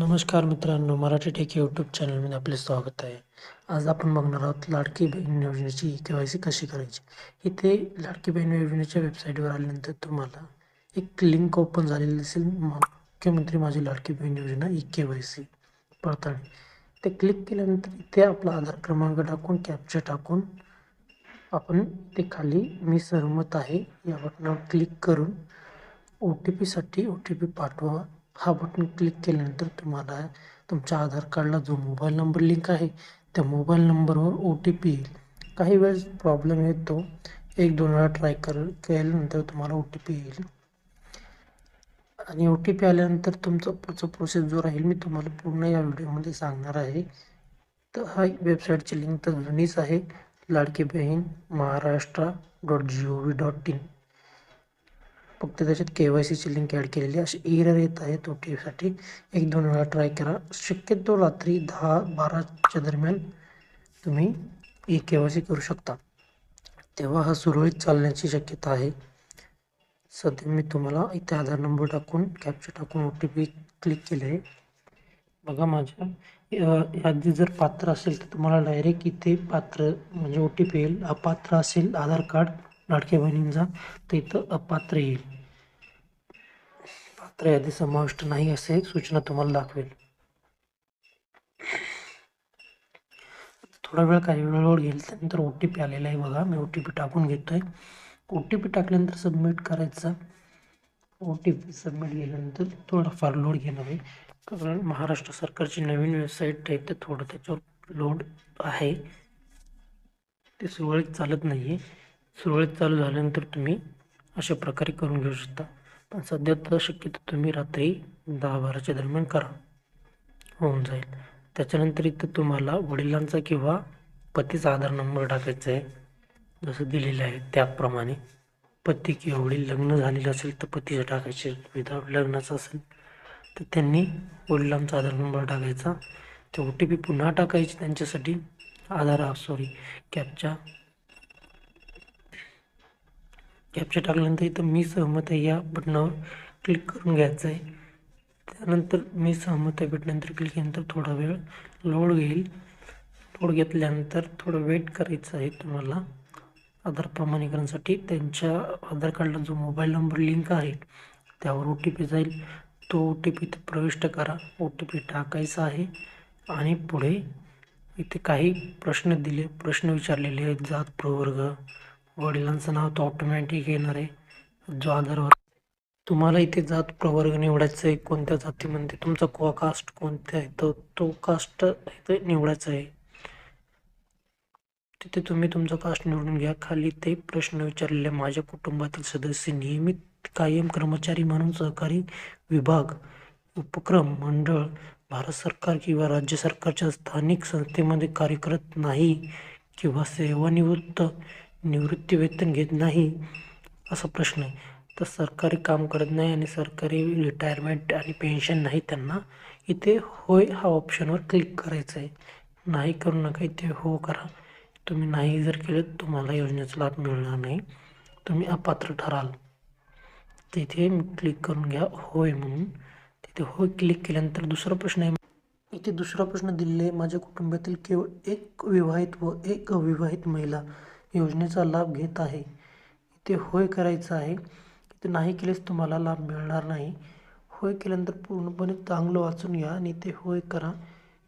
नमस्कार मित्रांनो Marathi take YouTube चॅनलमध्ये आपले स्वागत आहे. आज आपण बघणार आहोत लाडकी बहीण योजनेची के वाय सी कशी करायची? इथे लाडकी बहीण योजनेच्या वेबसाईटवर आल्यानंतर तुम्हाला एक लिंक ओपन झालेली दिसेल. मुख्यमंत्री माझी लाडकी बहीण योजना ई के वाय सी पडताळणी. ते क्लिक केल्यानंतर इथे आपला आधार क्रमांक टाकून कॅप्चर टाकून आपण ते खाली मी सहमत आहे. या बटनावर क्लिक करून ओ टी पीसाठी ओ टी पी पाठवा. हा बटन क्लिक केल्यानंतर तुम्हाला तुमच्या आधार कार्डला जो मोबाईल नंबर लिंक आहे त्या मोबाईल नंबरवर ओ टी पी येईल. काही वेळेस प्रॉब्लेम येतो. एक दोन वेळा ट्राय कर केल्यानंतर तुम्हाला ओ टी पी येईल. आणि ओ टी पी आल्यानंतर तुमचं पुढचा प्रोसेस जो राहील मी तुम्हाला पूर्ण या व्हिडिओमध्ये सांगणार आहे. तर हा वेबसाईटची लिंक तर जुनीच आहे. लाडकी बहीण Maharashtra dot G O V dot in फक्त त्याच्यात के वाय सीची लिंक ॲड केलेली अशी एरर येत आहे तो टीसाठी एक दोन वेळा ट्राय करा. शक्यतो रात्री दहा बाराच्या दरम्यान तुम्ही ई के वाय सी करू शकता. तेव्हा हा सुरळीत चालण्याची शक्यता आहे. सध्या मी तुम्हाला इथे आधार नंबर टाकून कॅप्चर टाकून ओ टी पी क्लिक केले आहे. बघा माझ्या यादी जर पात्र असेल तर तुम्हाला डायरेक्ट इथे पात्र म्हणजे ओ टी पी येईल. अपात्र असेल आधार कार्ड. लाडक्या बहिणींचा तर इथं अपात्र येईल. पात्र यादी समाविष्ट नाही असे सूचना तुम्हाला दाखवेल. थोडा वेळ काही वेळेवर घेईल त्यानंतर ओ टी पी आलेला आहे बघा. मी ओ टी पी टाकून घेतोय. ओ टी पी टाकल्यानंतर सबमिट करायचा. ओ टी पी सबमिट केल्यानंतर थोडाफार लोड घेणार आहे. कारण महाराष्ट्र सरकारची नवीन वेबसाईट आहे ते थोडं त्याच्यावर लोड आहे. ते सुरळीत चालत नाही आहे सुरळीत चालू झाल्यानंतर तुम्ही अशा प्रकारे करून घेऊ शकता. पण सध्या तर शक्यतो तुम्ही रात्री दहा बाराच्या दरम्यान करा. होऊन जाईल. त्याच्यानंतर इथं तुम्हाला वडिलांचा किंवा पतीचा आधार नंबर टाकायचा आहे. जसं दिलेलं आहे त्याप्रमाणे. पती किंवा वडील लग्न झालेलं असेल तर पतीचं टाकायचे. विदाउट लग्नाचं असेल तर त्यांनी वडिलांचा आधार नंबर टाकायचा. ते ओ टी पी पुन्हा टाकायची त्यांच्यासाठी. आधार सॉरी कॅपच्या कॅप्चर टाकल्यानंतर इथं मी सहमत आहे. या बटनावर क्लिक करून घ्यायचं आहे. त्यानंतर मी सहमत आहे बटनंतर क्लिक केल्यानंतर थोडा वेळ लोड घेईल. लोड घेतल्यानंतर थोडं वेट करायचं आहे तुम्हाला. आधार प्रमाणीकरणासाठी त्यांच्या आधार कार्डला जो मोबाईल नंबर लिंक आहे त्यावर ओ टी पी जाईल. तो ओ टी पी प्रविष्ट करा. ओ टी पी टाकायचा आहे. आणि पुढे इथे काही प्रश्न दिले प्रश्न विचारलेले आहेत. जात प्रवर्ग वडिलांचं नाव तो ऑटोमॅटिक येणार आहे. जो आधारवर तुम्हाला इथे जात प्रवर्ग निवडायचा आहे कोणत्या जातीमध्ये तुमचा को कास्ट कोणत्या आहे तो तो कास्ट इथे निवडायचा आहे. तिथे तुम्ही तुमचा कास्ट निवडून घ्या. खाली ते प्रश्न विचारलेले माझ्या कुटुंबातील सदस्य नियमित कायम कर्मचारी म्हणून सहकारी विभाग उपक्रम मंडळ भारत सरकार किंवा राज्य सरकारच्या स्थानिक संस्थेमध्ये कार्यरत नाही किंवा सेवानिवृत्त निवृत्ती वेतन घेत नाही असा प्रश्न आहे. तर सरकारी काम करत नाही आणि सरकारी रिटायरमेंट आणि पेन्शन नाही त्यांना इथे होय हा ऑप्शनवर क्लिक करायचं आहे. नाही करू नका इथे हो करा. तुम्ही नाही जर केलं तुम्हाला योजनेचा लाभ मिळणार नाही. तुम्ही अपात्र ठराल. तिथे क्लिक करून घ्या होय म्हणून. तिथे होय क्लिक केल्यानंतर दुसरा प्रश्न आहे. इथे दुसरा प्रश्न दिलेला आहे. माझ्या कुटुंबातील केवळ एक विवाहित व एक अविवाहित महिला. योजनेचा लाभ घेत आहे. इथे होय करायचं आहे. इथे नाही केलेच तुम्हाला लाभ मिळणार नाही. होय केल्यानंतर पूर्णपणे चांगलं वाचून घ्या आणि इथे होय करा.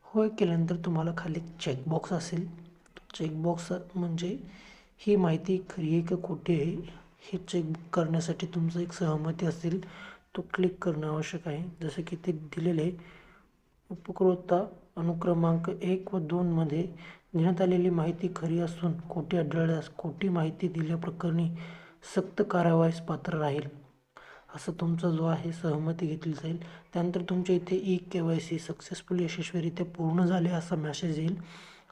होय केल्यानंतर तुम्हाला खाली चेकबॉक्स असेल. चेकबॉक्स म्हणजे ही माहिती खरी आहे का खोटी आहे हे चेक करण्यासाठी तुमचं एक सहमती असेल तो क्लिक करणं आवश्यक आहे. जसं की ते दिलेले उपकृता अनुक्रमांक एक व दोनमध्ये देण्यात आलेली माहिती खरी असून खोटी आढळल्यास खोटी माहिती दिल्याप्रकरणी सक्त कारवाईस पात्र राहील. असं तुमचा जो आहे सहमती घेतली जाईल. त्यानंतर तुमच्या इथे E K Y C successful यशस्वीरित्या पूर्ण झाले असा मॅसेज येईल.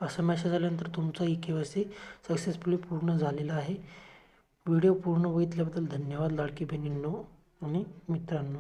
असा मॅसेज आल्यानंतर तुमचा E K Y C successfully पूर्ण झालेला आहे. व्हिडिओ पूर्ण बघितल्याबद्दल धन्यवाद लाडकी बहिणींनो आणि मित्रांनो.